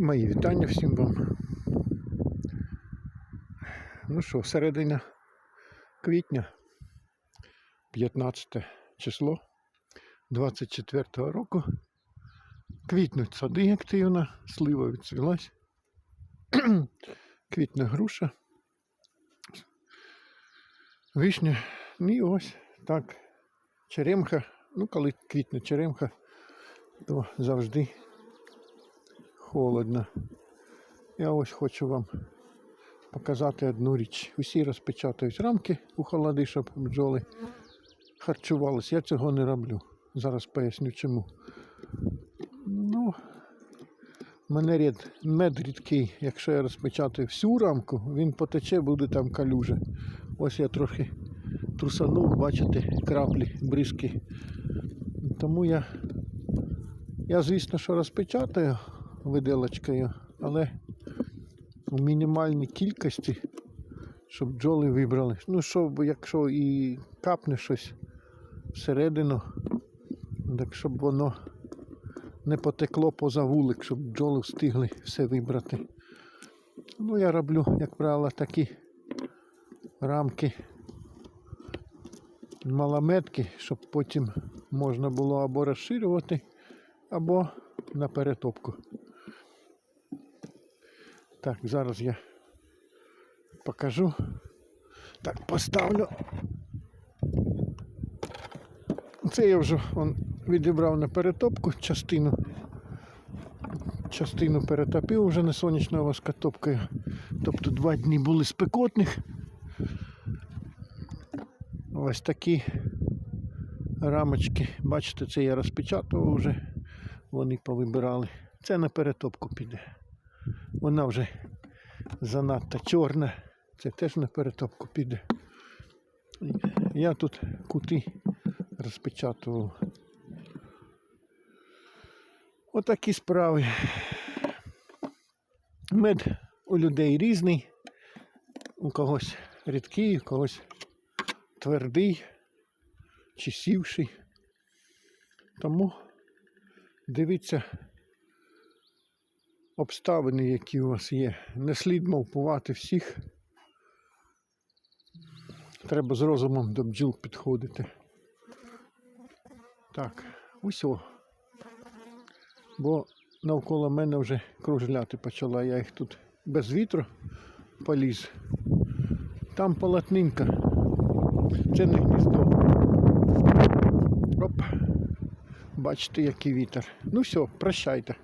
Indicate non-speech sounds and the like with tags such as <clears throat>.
Мої вітання всім вам. Ну що, середина квітня, 15 число 24 року. Квітнуть сади активно, слива відцвілась. <clears throat> Квітне груша. Вишня. Ну І ось так. Черемха. Ну, коли квітне черемха, то завжди холодно. Я ось хочу вам показати одну річ. Усі розпечатають рамки у холоди, щоб бджоли харчувалися. Я цього не роблю. Зараз поясню чому. Ну, в мене рід, мед рідкий. Якщо я розпечатаю всю рамку, він потече, буде там калюжа. Ось я трохи трусанув, бачите, краплі, бризки. Тому я, я звісно, що розпечатаю виделочкою, але у мінімальній кількості, щоб бджоли вибрали. Ну, щоб якщо і капне щось всередину, так щоб воно не потекло поза вулик, щоб бджоли встигли все вибрати. Ну, я роблю, як правило, такі рамки малометки, щоб потім можна було або розширювати, або на перетопку. Так, зараз я покажу. Так, поставлю. Це я вже он, відібрав на перетопку частину. Частину перетопив вже на сонячною воскотопкою. Тобто два дні були спекотних. Ось такі рамочки. Бачите, це я розпечатував вже. Вони повибирали. Це на перетопку піде. Вона вже занадто чорна. Це теж на перетопку піде. Я тут кути розпечатував. Отакі справи. Мед у людей різний. У когось рідкий, у когось твердий чи сівший. Тому дивіться обставини, які у вас є. Не слід мовпувати всіх. Треба з розумом до бджіл підходити. Так, усьо. Бо навколо мене вже кружляти почала. Я їх тут без вітру поліз. Там полотнинка. Це не гніздо. Оп. Бачите, який вітер. Ну все, прощайте.